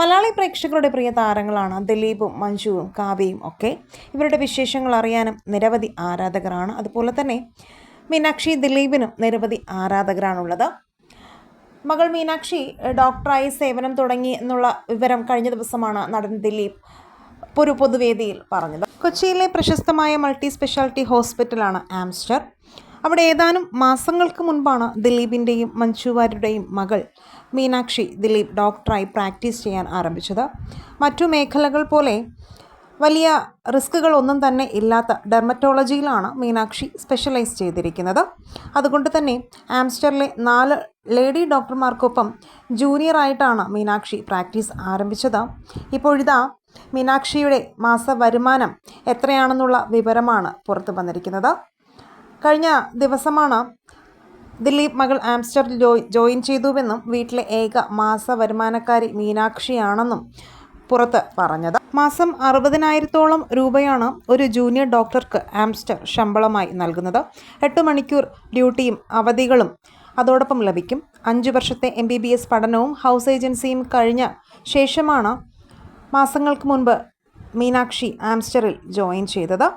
മലയാളി പ്രേക്ഷകരുടെ പ്രിയ താരങ്ങളാണ് ദിലീപും മഞ്ജുവും കാവ്യയും ഒക്കെ. ഇവരുടെ വിശേഷങ്ങൾ അറിയാനും നിരവധി ആരാധകരാണ്. അതുപോലെ തന്നെ മീനാക്ഷി ദിലീപിനും നിരവധി ആരാധകരാണുള്ളത്. മകൾ മീനാക്ഷി ഡോക്ടറായി സേവനം തുടങ്ങി എന്നുള്ള വിവരം കഴിഞ്ഞ ദിവസമാണ് നടൻ ദിലീപ് ഒരു പൊതുവേദിയിൽ പറഞ്ഞത്. കൊച്ചിയിലെ പ്രശസ്തമായ മൾട്ടി സ്പെഷ്യാലിറ്റി ഹോസ്പിറ്റലാണ് ആംസ്റ്റർ. അവിടെ ഏതാനും മാസങ്ങൾക്ക് മുൻപാണ് ദിലീപിന്റെയും മഞ്ജു വാര്യരുടെയും മകൾ മീനാക്ഷി ദിലീപ് ഡോക്ടറായി പ്രാക്ടീസ് ചെയ്യാൻ ആരംഭിച്ചത്. മറ്റു മേഖലകൾ പോലെ വലിയ റിസ്കുകളൊന്നും തന്നെ ഇല്ലാത്ത ഡെർമറ്റോളജിയിലാണ് മീനാക്ഷി സ്പെഷ്യലൈസ് ചെയ്തിരിക്കുന്നത്. അതുകൊണ്ട് തന്നെ ആംസ്റ്ററിലെ നാല് ലേഡി ഡോക്ടർമാർക്കൊപ്പം ജൂനിയറായിട്ടാണ് മീനാക്ഷി പ്രാക്ടീസ് ആരംഭിച്ചത്. ഇപ്പോഴിതാ മീനാക്ഷിയുടെ മാസ വരുമാനം എത്രയാണെന്നുള്ള വിവരമാണ് പുറത്തു വന്നിരിക്കുന്നത്. കഴിഞ്ഞ ദിവസമാണ് ദിലീപ് മകൾ ആംസ്റ്റർ ജോയി ജോയിൻ ചെയ്തുവെന്നും വീട്ടിലെ ഏക മാസ വരുമാനക്കാരി മീനാക്ഷിയാണെന്നും പുറത്ത് പറഞ്ഞത്. മാസം അറുപതിനായിരത്തോളം രൂപയാണ് ഒരു ജൂനിയർ ഡോക്ടർക്ക് ആംസ്റ്റർ ശമ്പളമായി നൽകുന്നത്. എട്ട് മണിക്കൂർ ഡ്യൂട്ടിയും അവധികളും അതോടൊപ്പം ലഭിക്കും. അഞ്ച് വർഷത്തെ എം ബി ബി എസ് പഠനവും ഹൗസ് ഏജൻസിയും കഴിഞ്ഞ ശേഷമാണ് മാസങ്ങൾക്ക് മുൻപ് മീനാക്ഷി ആംസ്റ്ററിൽ ജോയിൻ ചെയ്തത്.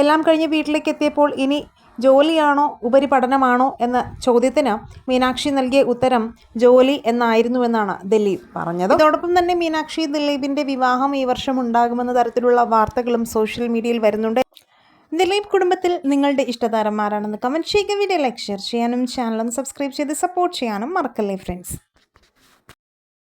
എല്ലാം കഴിഞ്ഞ് വീട്ടിലേക്ക് എത്തിയപ്പോൾ ഇനി ജോലിയാണോ ഉപരിപഠനമാണോ എന്ന ചോദ്യത്തിന് മീനാക്ഷി നൽകിയ ഉത്തരം ജോലി എന്നായിരുന്നുവെന്നാണ് ദിലീപ് പറഞ്ഞത്. അതോടൊപ്പം തന്നെ മീനാക്ഷി ദിലീപിന്റെ വിവാഹം ഈ വർഷം ഉണ്ടാകുമെന്ന തരത്തിലുള്ള വാർത്തകളും സോഷ്യൽ മീഡിയയിൽ വരുന്നുണ്ട്. ദിലീപ് കുടുംബത്തിൽ നിങ്ങളുടെ ഇഷ്ടതാരന്മാരാണെന്ന് കമന്റ് ചെയ്യുക. വീഡിയോ ലൈക്ക് ഷെയർ ചെയ്യാനും ചാനലും സബ്സ്ക്രൈബ് ചെയ്ത് സപ്പോർട്ട് ചെയ്യാനും മറക്കല്ലേ ഫ്രണ്ട്സ്